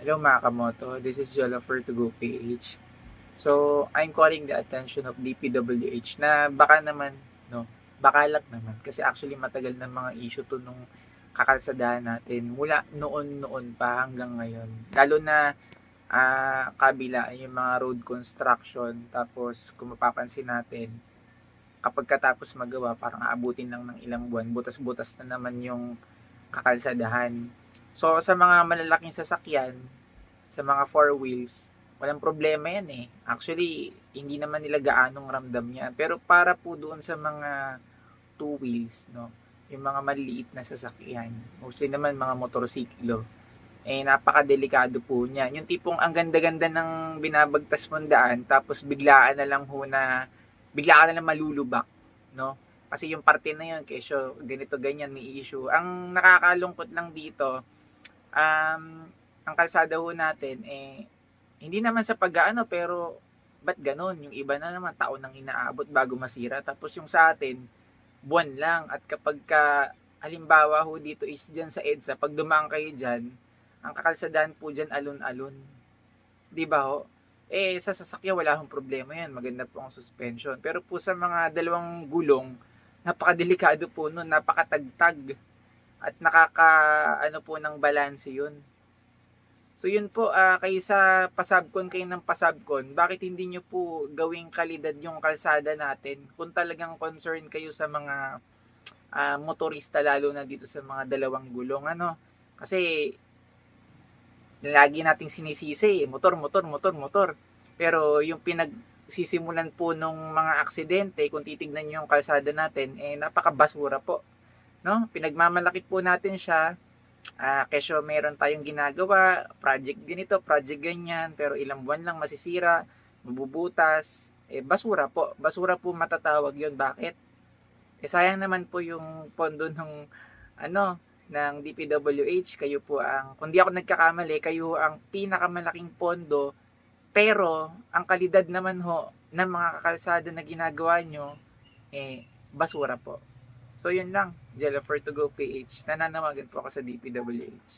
Hello mga kamoto, this is Jollifer to Go. So, I'm calling the attention of DPWH na baka naman, no, baka lang naman. Kasi actually matagal na mga issue to nung kakalsadahan natin mula noon-noon pa hanggang ngayon. Lalo na ah, kabila yung mga road construction. Tapos kung mapapansin natin, kapag katapos magawa, parang aabutin lang ng ilang buwan, butas-butas na naman yung kakalsadahan. So, sa mga malalaking sasakyan, sa mga four wheels, walang problema yan eh. Actually, hindi naman nila gaanong ramdam yan. Pero para po doon sa mga two wheels, no? Yung mga maliit na sasakyan, mostly naman mga motorsiklo, eh napakadelikado po niya. Yung tipong ang ganda-ganda ng binabagtas mong daan, tapos biglaan na lang ho na, biglaan na lang malulubak, no? Kasi yung parte na yun, kesyo ganito ganyan may issue. Ang nakakalungkot lang dito, um, ang kalsada ho natin, eh, hindi naman sa pag-ano, pero ba't ganon? Yung iba na naman, taon nang inaabot bago masira. Tapos yung sa atin, buwan lang. At kapag ka, halimbawa ho dito is dyan sa EDSA, pag dumaan kayo dyan, ang kakalsadaan po dyan alon-alon. Di ba ho? Eh, sa sasakyan wala hong problema yan. Maganda po ang suspension. Pero po sa mga dalawang gulong, napakadelikado po nun, napakatagtag. At nakaka, ano po, ng balance yun. So yun po, ah kayo sa pasabkon kayo ng pasabkon, bakit hindi nyo po gawing kalidad yung kalsada natin kung talagang concern kayo sa mga ah, motorista lalo na dito sa mga dalawang gulong ano kasi lagi nating sinisisi motor motor motor motor pero yung pinagsisimulan po nung mga aksidente kung titignan nyo yung kalsada natin eh napakabasura po no pinagmamalaki po natin siya ah kesyo meron tayong ginagawa, project ganito, project ganyan, pero ilang buwan lang masisira, mabubutas, eh basura po. Basura po matatawag yon Bakit? Eh sayang naman po yung pondo ng ano, ng DPWH. Kayo po ang, kung di ako nagkakamali, kayo ang pinakamalaking pondo, pero ang kalidad naman ho ng mga kakalsada na ginagawa nyo, eh, basura po. So yun lang, Jellifer to go PH. Nananawagan po ako sa DPWH.